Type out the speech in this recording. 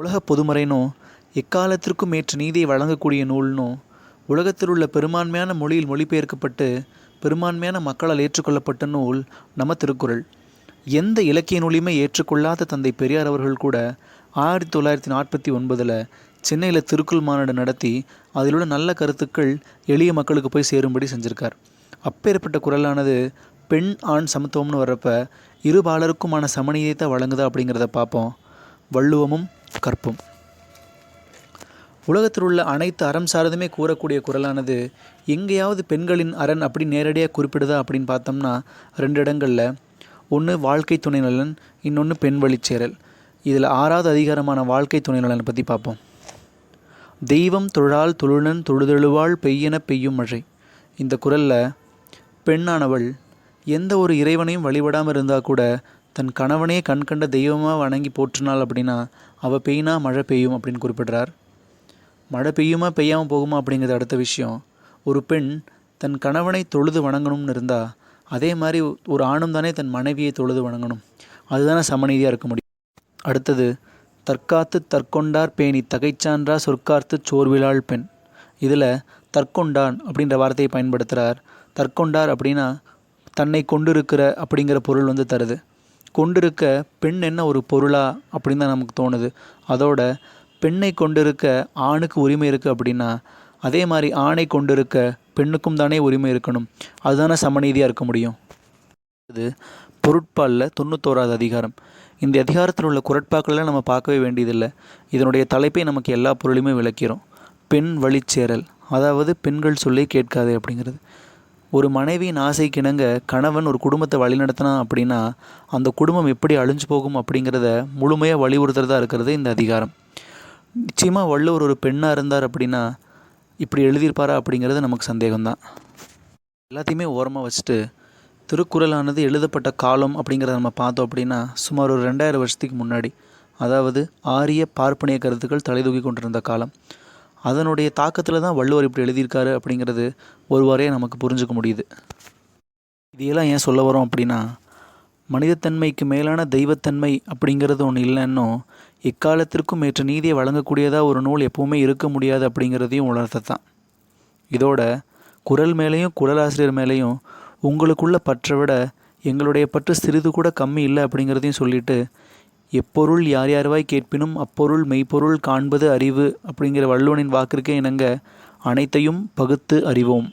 உலகப் பொதுமறைனும் எக்காலத்திற்கும் ஏற்ற நீதியை வழங்கக்கூடிய நூல்னும் உலகத்தில் உள்ள பெரும்பான்மையான மொழியில் மொழிபெயர்க்கப்பட்டு பெரும்பான்மையான மக்களால் ஏற்றுக்கொள்ளப்பட்ட நூல் நம்ம திருக்குறள் எந்த இலக்கிய நூலையுமே ஏற்றுக்கொள்ளாத தந்தை பெரியார் அவர்கள் கூட ஆயிரத்தி தொள்ளாயிரத்தி நாற்பத்தி ஒன்பதில் சென்னையில் திருக்குள் மாநாடு நடத்தி அதில் உள்ள நல்ல கருத்துக்கள் எளிய மக்களுக்கு போய் சேரும்படி செஞ்சுருக்கார். அப்பேற்பட்ட குரலானது பெண் ஆண் சமத்துவம்னு வர்றப்ப இரு பாலருக்குமான சமநீதியத்தை வழங்குதா? அப்படிங்கிறத பார்ப்போம் வள்ளுவமும் கற்பும். உலகத்தில் உள்ள அனைத்து அறம் சார்ந்துமே கூறக்கூடிய குரலானது எங்கேயாவது பெண்களின் அரண் அப்படி நேரடியாக குறிப்பிடுதா? அப்படின்னு பார்த்தோம்னா ரெண்டு இடங்களில். ஒன்று வாழ்க்கை துணை நலன் இன்னொன்று பெண் வழிச்சேரல் இதில் ஆறாவது அதிகாரமான வாழ்க்கை துணை நலனை பற்றி பார்ப்போம். தெய்வம் தொழால் தொழுநன் தொழுதெழுவாள் பெய்யென பெய்யும் மழை. இந்த குரலில் பெண்ணானவள் எந்த ஒரு இறைவனையும் வழிபடாமல் இருந்தால் கூட தன் கணவனே கண்கண்ட தெய்வமாக வணங்கி போற்றினாள் அப்படின்னா அவள் பெய்யினா மழை பெய்யும் அப்படின்னு குறிப்பிடுறார். மழை பெய்யுமா பெய்யாமல் போகுமா அப்படிங்கிறது அடுத்த விஷயம். ஒரு பெண் தன் கணவனை தொழுது வணங்கணும்னு இருந்தால் அதே மாதிரி ஒரு ஆணும் தானே தன் மனைவியை தொழுது வணங்கணும். அதுதானே சமநீதியாக இருக்க முடியும். அடுத்தது தற்காத்து தற்கொண்டார் பேணி தகைச்சான்றா சொற்கார்த்து சோர்விழாள் பெண். இதில் தற்கொண்டான் அப்படின்ற வார்த்தையை பயன்படுத்துகிறார் தற்கொண்டார் அப்படின்னா தன்னை கொண்டிருக்கிற அப்படிங்கிற பொருள் வந்து தருது. கொண்டிருக்க பெண் என்ன ஒரு பொருளா அப்படின்னு தான் நமக்கு தோணுது. அதோட பெண்ணை கொண்டிருக்க ஆணுக்கு உரிமை இருக்குது அப்படின்னா அதே மாதிரி ஆணை கொண்டிருக்க பெண்ணுக்கும் தானே உரிமை இருக்கணும். அதுதானே சமநீதியாக இருக்க முடியும். இது பொருட்பாலில் தொண்ணூத்தோராது அதிகாரம். இந்த அதிகாரத்தில் உள்ள குரட்பாக்களை நம்ம பார்க்கவே வேண்டியதில்லை. இதனுடைய தலைப்பை நமக்கு எல்லா பொருளையுமே விளக்கிறோம். பெண் வழிச்சேரல். அதாவது பெண்கள் சொல்லி கேட்காதே அப்படிங்கிறது. ஒரு மனைவியின் ஆசைக்கிணங்க கணவன் ஒரு குடும்பத்தை வழிநடத்தினான் அப்படின்னா அந்த குடும்பம் எப்படி அழிஞ்சு போகும் அப்படிங்கிறத முழுமையாக வலியுறுத்துறதா இருக்கிறது இந்த அதிகாரம். நிச்சயமாக வள்ளுவர் ஒரு பெண்ணாக இருந்தார் அப்படின்னா இப்படி எழுதியிருப்பாரா அப்படிங்கிறது நமக்கு சந்தேகம்தான். எல்லாத்தையுமே ஓரமாக வச்சுட்டு திருக்குறளானது எழுதப்பட்ட காலம் அப்படிங்கிறத நம்ம பார்த்தோம் அப்படின்னா சுமார் ஒரு ரெண்டாயிரம் வருஷத்துக்கு முன்னாடி அதாவது ஆரிய பார்ப்பனிய கருத்துக்கள் தலைதூக்கி கொண்டிருந்த காலம். அதனுடைய தாக்கத்தில் தான் வள்ளுவர் இப்படி எழுதியிருக்காரு அப்படிங்கிறது ஒரு நமக்கு புரிஞ்சுக்க முடியுது. இதையெல்லாம் ஏன் சொல்ல வரோம் அப்படின்னா மனிதத்தன்மைக்கு மேலான தெய்வத்தன்மை அப்படிங்கிறது ஒன்று இல்லைன்னும் எக்காலத்திற்கும் ஏற்ற நீதியை வழங்கக்கூடியதாக ஒரு நூல் எப்பவுமே இருக்க முடியாது அப்படிங்கிறதையும் உணர்த்தத்தான். இதோட குரல் மேலேயும் குரலாசிரியர் மேலேயும் உங்களுக்குள்ள பற்றை விட எங்களுடைய பற்று சிறிது கூட கம்மி இல்லை அப்படிங்கிறதையும் சொல்லிட்டு எப்பொருள் யார் யார்வாய் கேட்பினும் அப்பொருள் மெய்ப்பொருள் காண்பது அறிவு அப்படிங்கிற வள்ளுவனின் வாக்கிற்கே இணங்க அனைத்தையும் பகுத்து அறிவோம்.